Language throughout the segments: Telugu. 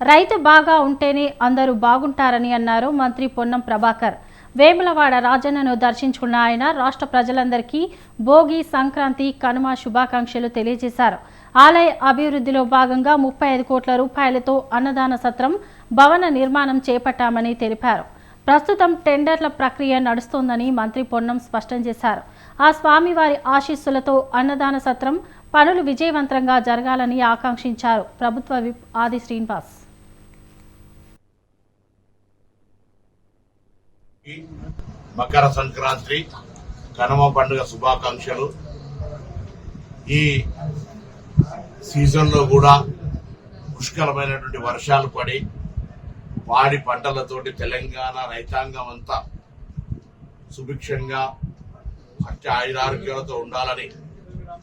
రైతు బాగా ఉంటేనే అందరూ బాగుంటారని అన్నారు మంత్రి పొన్నం ప్రభాకర్. వేములవాడ రాజన్నను దర్శించుకున్న ఆయన రాష్ట్ర ప్రజలందరికీ భోగి సంక్రాంతి కనుమ శుభాకాంక్షలు తెలియజేశారు. ఆలయ అభివృద్ధిలో భాగంగా ముప్పై ఐదు కోట్ల రూపాయలతో అన్నదాన సత్రం భవన నిర్మాణం చేపట్టామని తెలిపారు. ప్రస్తుతం టెండర్ల ప్రక్రియ నడుస్తోందని మంత్రి పొన్నం స్పష్టం చేశారు. ఆ స్వామివారి ఆశీస్సులతో అన్నదాన సత్రం పనులు విజయవంతంగా జరగాలని ఆకాంక్షించారు. ప్రభుత్వ విప్ ఆది శ్రీనివాస్. మకర సంక్రాంతి కనుమ పండుగ శుభాకాంక్షలు. ఈ సీజన్లో కూడా పుష్కలమైనటువంటి వర్షాలు పడి వాడి పంటలతోటి తెలంగాణ రైతాంగం అంతా సుభిక్షంగా అత్య ఆయురారోగ్యాలతో ఉండాలని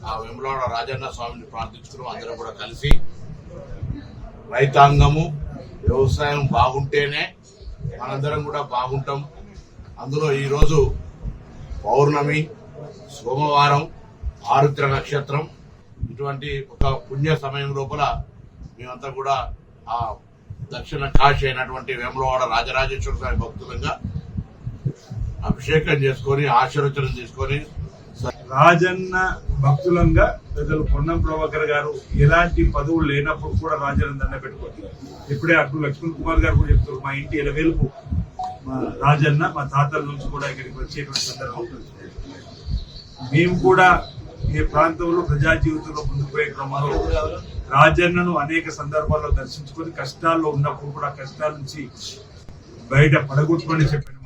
ఆ వెములవాడ రాజన్న స్వామిని ప్రార్థించుకున్నాం. అందరం కూడా కలిసి రైతాంగము వ్యవసాయం బాగుంటేనే మనందరం కూడా బాగుంటాం. అందులో ఈరోజు పౌర్ణమి సోమవారం ఆరుద్ర నక్షత్రం. ఇటువంటి ఒక పుణ్య సమయం లోపల మేమంతా కూడా ఆ దక్షిణ కాశీ అయినటువంటి వేములవాడ రాజరాజేశ్వర స్వామి భక్తులంగా అభిషేకం చేసుకొని ఆశీర్వచనం తీసుకొని రాజన్న భక్తులంగా పెద్దలు పొన్నం ప్రభాకర్ గారు ఎలాంటి పదవులు లేనప్పుడు కూడా రాజన్న దండ పెట్టుకోండి ఇప్పుడే అప్పుడు లక్ష్మణ్ కుమార్ గారు కూడా చెప్తారు మా ఇంటి వెలుపు మా రాజన్న మా తాతల నుంచి కూడా ఇక్కడికి వచ్చేటువంటి సందర్భం మేము కూడా ఈ ప్రాంతంలో ప్రజా జీవితంలో ముందుకుపోయే క్రమంలో రాజన్నను అనేక సందర్భాల్లో దర్శించుకొని కష్టాల్లో ఉన్నప్పుడు కూడా కష్టాల నుంచి బయట పడగొట్టుకొని చెప్పండి